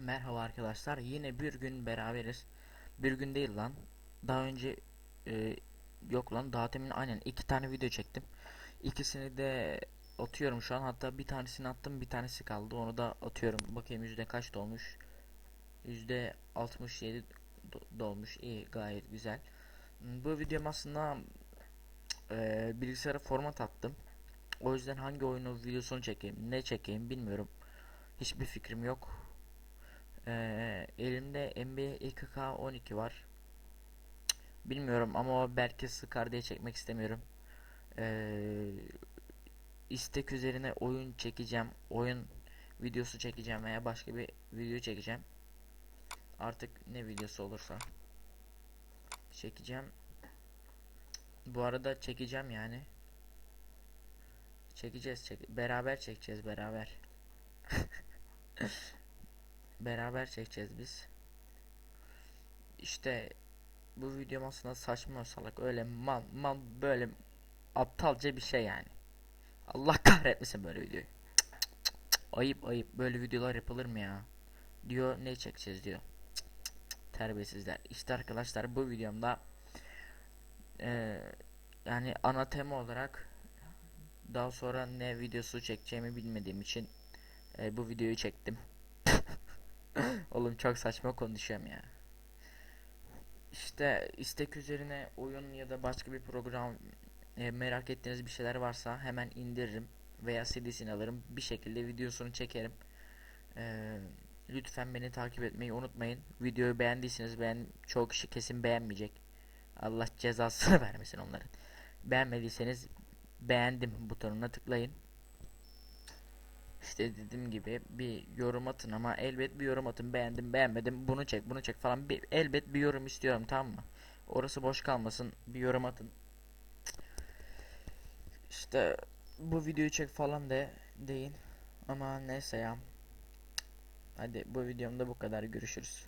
Merhaba arkadaşlar. Yine bir gün beraberiz. Bir gün değil lan. Daha önce e, yok lan. Daha temin aynen iki tane video çektim. İkisini de atıyorum şu an. Hatta bir tanesini attım, bir tanesi kaldı. Onu da atıyorum. Bakayım yüzde kaç dolmuş. Yüzde 67 do- dolmuş. İyi, gayet güzel. Bu videom aslında e, bilgisayara format attım. O yüzden hangi oyunu videosunu çekeyim, ne çekeyim bilmiyorum. Hiçbir fikrim yok. Ee, elimde NBA 2K 12 var. Bilmiyorum ama o belki sıkar diye çekmek istemiyorum. Ee, istek üzerine oyun çekeceğim. Oyun videosu çekeceğim veya başka bir video çekeceğim. Artık ne videosu olursa çekeceğim. Bu arada çekeceğim yani. Çekeceğiz, çek beraber çekeceğiz beraber. beraber çekeceğiz biz. İşte bu videom aslında saçma salak öyle mal mal böyle aptalca bir şey yani. Allah kahretmesin böyle videoyu. Cık, cık, cık. Ayıp ayıp böyle videolar yapılır mı ya? Diyor ne çekeceğiz diyor. Cık, cık, cık. Terbiyesizler. İşte arkadaşlar bu videomda eee, yani ana tema olarak daha sonra ne videosu çekeceğimi bilmediğim için e, bu videoyu çektim. Oğlum çok saçma konuşuyorum ya. İşte istek üzerine oyun ya da başka bir program e, merak ettiğiniz bir şeyler varsa hemen indiririm veya CD'sini alırım bir şekilde videosunu çekerim. E, lütfen beni takip etmeyi unutmayın. Videoyu beğendiyseniz beğen çoğu kişi kesin beğenmeyecek. Allah cezasını vermesin onların. Beğenmediyseniz beğendim butonuna tıklayın. İşte dediğim gibi bir yorum atın ama elbet bir yorum atın. Beğendim, beğenmedim, bunu çek, bunu çek falan. Bir, elbet bir yorum istiyorum tamam mı? Orası boş kalmasın. Bir yorum atın. İşte bu videoyu çek falan de deyin. Ama neyse ya. Hadi bu videomda bu kadar görüşürüz.